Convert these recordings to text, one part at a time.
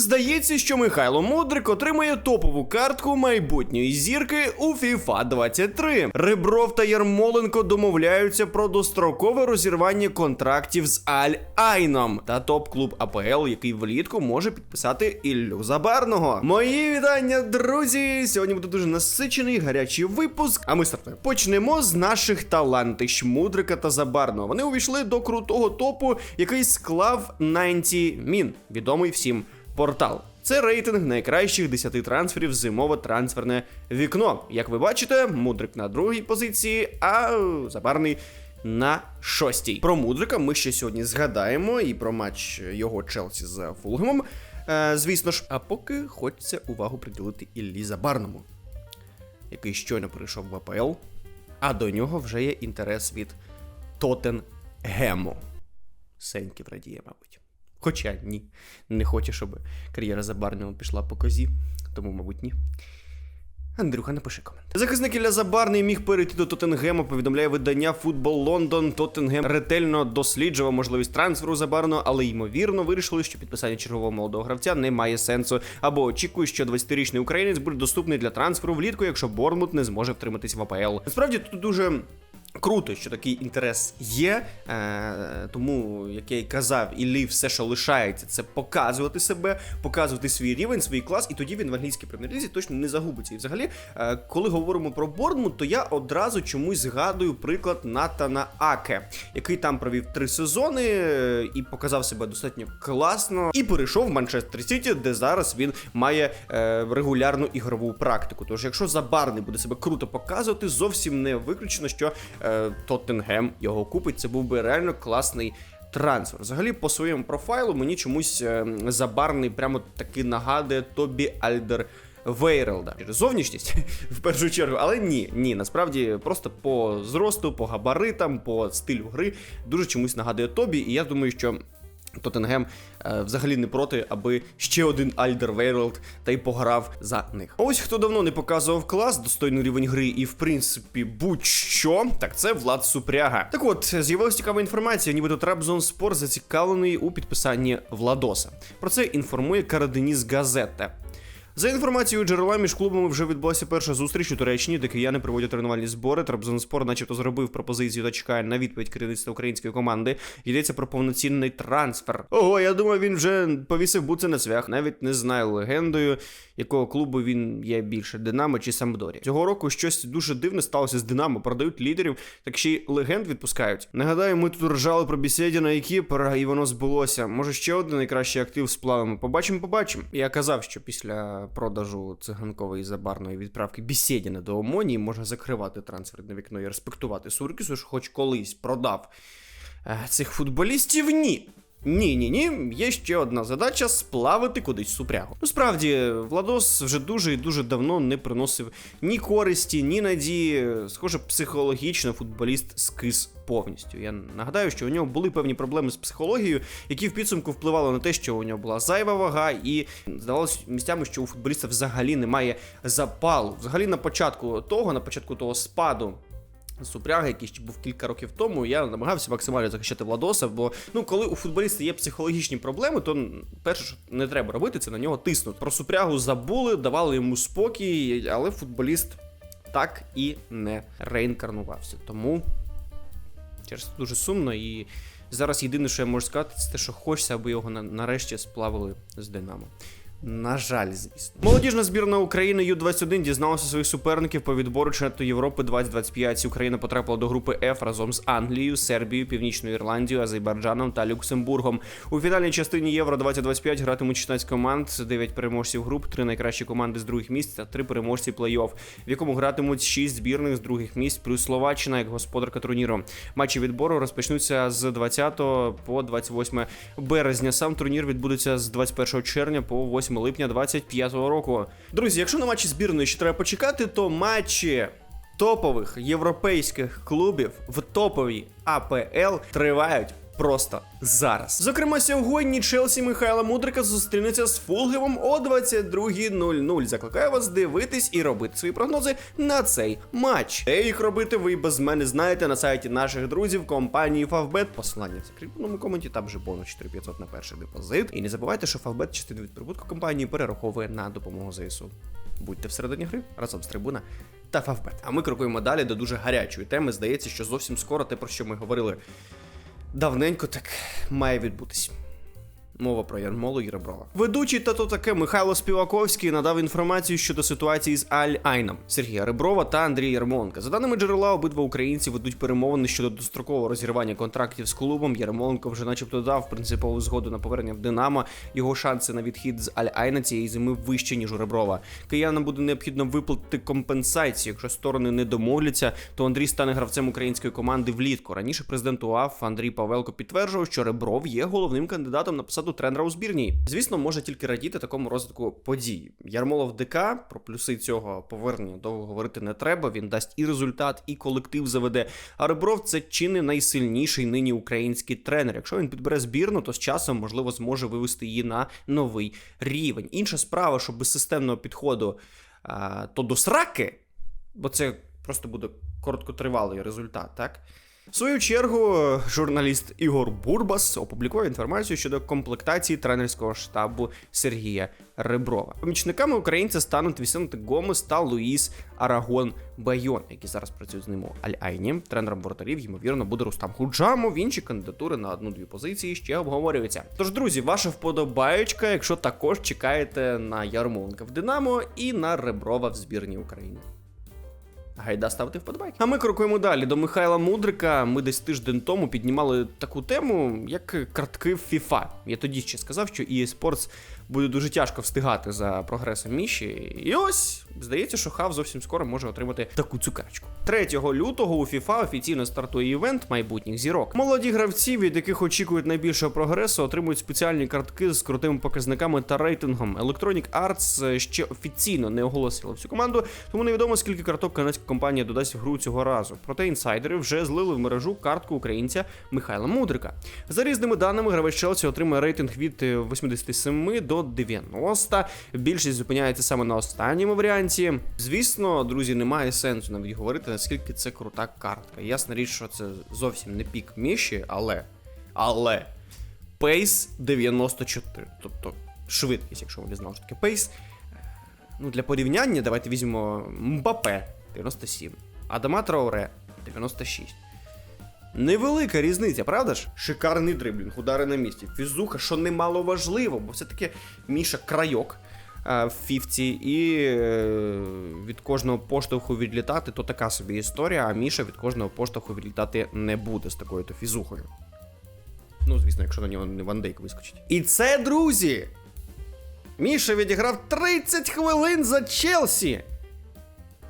Здається, що Михайло Мудрик отримає топову картку майбутньої зірки у FIFA 23. Ребров та Ярмоленко домовляються про дострокове розірвання контрактів з Аль Айном та топ-клуб АПЛ, який влітку може підписати Іллю Забарного. Мої вітання, друзі! Сьогодні буде дуже насичений гарячий випуск. А ми стартуємо. Почнемо з наших талантищ Мудрика та Забарного. Вони увійшли до крутого топу, який склав 90 Min, відомий всім портал. Це рейтинг найкращих 10 трансферів зимове трансферне вікно. Як ви бачите, Мудрик на другій позиції, а Забарний на шостій. Про Мудрика ми ще сьогодні згадаємо і про матч його Челсі з Фулгемом. Е, звісно ж, а поки хочеться увагу приділити Іллі Забарному, який щойно перейшов в АПЛ, а до нього вже є інтерес від Тоттенгему. Сеньків радіє, мабуть. Хоча ні, не хоче, щоб кар'єра Забарного пішла по козі, тому, мабуть, ні. Андрюха, напиши комент. Захисник Ілля Забарний міг перейти до Тоттенгема, повідомляє видання Футбол Лондон. Тоттенгем ретельно досліджував можливість трансферу Забарного, але ймовірно вирішили, що підписання чергового молодого гравця не має сенсу. Або очікує, що 20-річний українець буде доступний для трансферу влітку, якщо Бормут не зможе втриматись в АПЛ. Насправді тут дуже. Круто, що такий інтерес є, е, тому, як я й казав, Іллі все, що лишається, це показувати себе, показувати свій рівень, свій клас, і тоді він в англійській прем'єр-лізі точно не загубиться. І взагалі, е, коли говоримо про Борнмут, то я одразу чомусь згадую приклад Натана Аке, який там провів три сезони е, і показав себе достатньо класно, і перейшов в Манчестер Сіті, де зараз він має е, регулярну ігрову практику. Тож, якщо Забарний буде себе круто показувати, зовсім не виключено, що Тоттенгем його купить. Це був би реально класний. Трансфер. Взагалі, по своєму профайлу мені чомусь е, забарний прямо таки нагадує Тобі Альдер Вейрелда. Зовнішність в першу чергу, але ні, ні, насправді просто по зросту, по габаритам, по стилю гри дуже чомусь нагадує Тобі, і я думаю, що. Тоттенгем е, взагалі не проти, аби ще один Альдер Вейролд та й пограв за них. Ось хто давно не показував клас, достойний рівень гри, і в принципі будь-що, так це Влад Супряга. Так от з'явилася цікава інформація, нібито Трабзонспор зацікавлений у підписанні Владоса. Про це інформує Караденіс Газета. За інформацією джерела між клубами вже відбулася перша зустріч у Туреччині, де кияни проводять тренувальні збори. Трабзонспор, начебто, зробив пропозицію та чекає на відповідь керівництва української команди. Йдеться про повноцінний трансфер. Ого, я думаю, він вже повісив буце на цвях. Навіть не знаю легендою, якого клубу він є більше Динамо чи Самдорі. Цього року щось дуже дивне сталося з Динамо. Продають лідерів, так ще й легенд відпускають. Нагадаю, ми тут ржали про Бісєдіна і Кіпера, і воно збулося. Може, ще один найкращий актив сплавимо. Побачимо, побачимо. Я казав, що після продажу циганкової забарної відправки Бісєдіна до Омонії можна закривати трансферне вікно і респектувати Суркісу, що хоч колись продав е, цих футболістів. Ні. Ні, ні, ні, є ще одна задача сплавити кудись супрягу. Ну справді, Владос вже дуже і дуже давно не приносив ні користі, ні надії. Схоже, психологічно футболіст скис повністю. Я нагадаю, що у нього були певні проблеми з психологією, які в підсумку впливали на те, що у нього була зайва вага, і здавалося місцями, що у футболіста взагалі немає запалу. Взагалі на початку того, на початку того спаду. Супряга, який ще був кілька років тому, я намагався максимально захищати Владоса, бо ну коли у футболіста є психологічні проблеми, то перше, що не треба робити, це на нього тиснути. Про Супрягу забули, давали йому спокій, але футболіст так і не реінкарнувався. Тому через це дуже сумно і. Зараз єдине, що я можу сказати, це те, що хочеться, аби його нарешті сплавили з Динамо. На жаль, звісно. Молодіжна збірна України Ю-21 дізналася своїх суперників по відбору чемпіонату Європи 2025. Україна потрапила до групи F разом з Англією, Сербією, Північною Ірландією, Азербайджаном та Люксембургом. У фінальній частині Євро 2025 гратимуть 16 команд, 9 переможців груп, 3 найкращі команди з других місць та 3 переможці плей-офф, в якому гратимуть 6 збірних з других місць, плюс Словаччина як господарка турніру. Матчі відбору розпочнуться з 20 по 28 березня. Сам турнір відбудеться з 21 червня по 8 липня 25 року. Друзі, якщо на матчі збірної ще треба почекати, то матчі топових європейських клубів в топовій АПЛ тривають просто зараз. Зокрема, сьогодні Челсі Михайла Мудрика зустрінеться з Фулгемом о 22.00. Закликаю вас дивитись і робити свої прогнози на цей матч. Де їх робити, ви без мене знаєте на сайті наших друзів компанії Favbet. Посилання в закріпленому коменті, там же бонус 4500 на перший депозит. І не забувайте, що Favbet частину від прибутку компанії перераховує на допомогу ЗСУ. Будьте всередині гри разом з трибуна та Фавбет. А ми крокуємо далі до дуже гарячої теми. Здається, що зовсім скоро те, про що ми говорили давненько, так має відбутись. Мова про Ярмолу і Реброва. Ведучий та то таке Михайло Співаковський надав інформацію щодо ситуації з Аль Айном Сергія Реброва та Андрія Ярмоленка. За даними джерела, обидва українці ведуть перемовини щодо дострокового розірвання контрактів з клубом. Ярмоленко вже, начебто, дав принципову згоду на повернення в Динамо. Його шанси на відхід з Аль Айна цієї зими вищі ніж у Реброва. Киянам буде необхідно виплатити компенсацію. Якщо сторони не домовляться, то Андрій стане гравцем української команди влітку. Раніше президент УАФ Андрій Павелко підтверджував, що Ребров є головним кандидатом на посаду тренера у збірній. Звісно, може тільки радіти такому розвитку подій. Ярмолов ДК про плюси цього повернення довго говорити не треба. Він дасть і результат, і колектив заведе. А Ребров це чи не найсильніший нині український тренер. Якщо він підбере збірну, то з часом можливо зможе вивести її на новий рівень. Інша справа, що без системного підходу то до сраки, бо це просто буде короткотривалий результат, так? В свою чергу, журналіст Ігор Бурбас опублікує інформацію щодо комплектації тренерського штабу Сергія Реброва. Помічниками українця стануть Вісенте Гомес та Луїс Арагон Байон, які зараз працюють з ним у Аль-Айні. Тренером воротарів, ймовірно, буде Рустам Худжамов. Інші кандидатури на одну-дві позиції ще обговорюються. Тож, друзі, ваша вподобаєчка, якщо також чекаєте на Ярмоленка в Динамо і на Реброва в збірні України. Гайда ставити вподобайки. А ми крокуємо далі до Михайла Мудрика. Ми десь тиждень тому піднімали таку тему, як картки в FIFA. Я тоді ще сказав, що EA Sports буде дуже тяжко встигати за прогресом Міші. І ось здається, що Хав зовсім скоро може отримати таку цукерочку. 3 лютого у FIFA офіційно стартує івент майбутніх зірок. Молоді гравці, від яких очікують найбільшого прогресу, отримують спеціальні картки з крутими показниками та рейтингом. Electronic Arts ще офіційно не оголосила всю команду, тому невідомо скільки карток канадська компанія додасть в гру цього разу. Проте інсайдери вже злили в мережу картку українця Михайла Мудрика. За різними даними, гравець Челсі отримує рейтинг від е, 87 до 90. Більшість зупиняється саме на останньому варіанті. Звісно, друзі, немає сенсу навіть говорити, наскільки це крута картка. Ясна річ, що це зовсім не пік міші, але. Але. Пейс 94. Тобто швидкість, якщо ви знали, що таке пейс. Ну, для порівняння, давайте візьмемо Мбапе 97, Адама Трауре 96. Невелика різниця, правда ж? Шикарний дриблінг, удари на місці. Фізуха, що немало важливо, бо все-таки Міша крайок е, в фіфці, і е, від кожного поштовху відлітати то така собі історія, а Міша від кожного поштовху відлітати не буде з такою то фізухою. Ну, звісно, якщо на нього не вандейк вискочить. І це, друзі! Міша відіграв 30 хвилин за Челсі!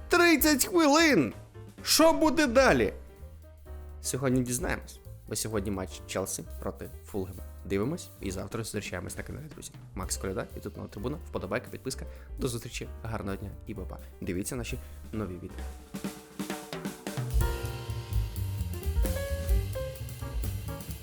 30 хвилин! Що буде далі? Сьогодні дізнаємось. Бо сьогодні матч Челсі проти Фулгема. Дивимось і завтра зустрічаємось на каналі, друзі. Макс Коляда, і тут нова трибуна, вподобайка, підписка. До зустрічі, гарного дня і баба. Дивіться наші нові відео.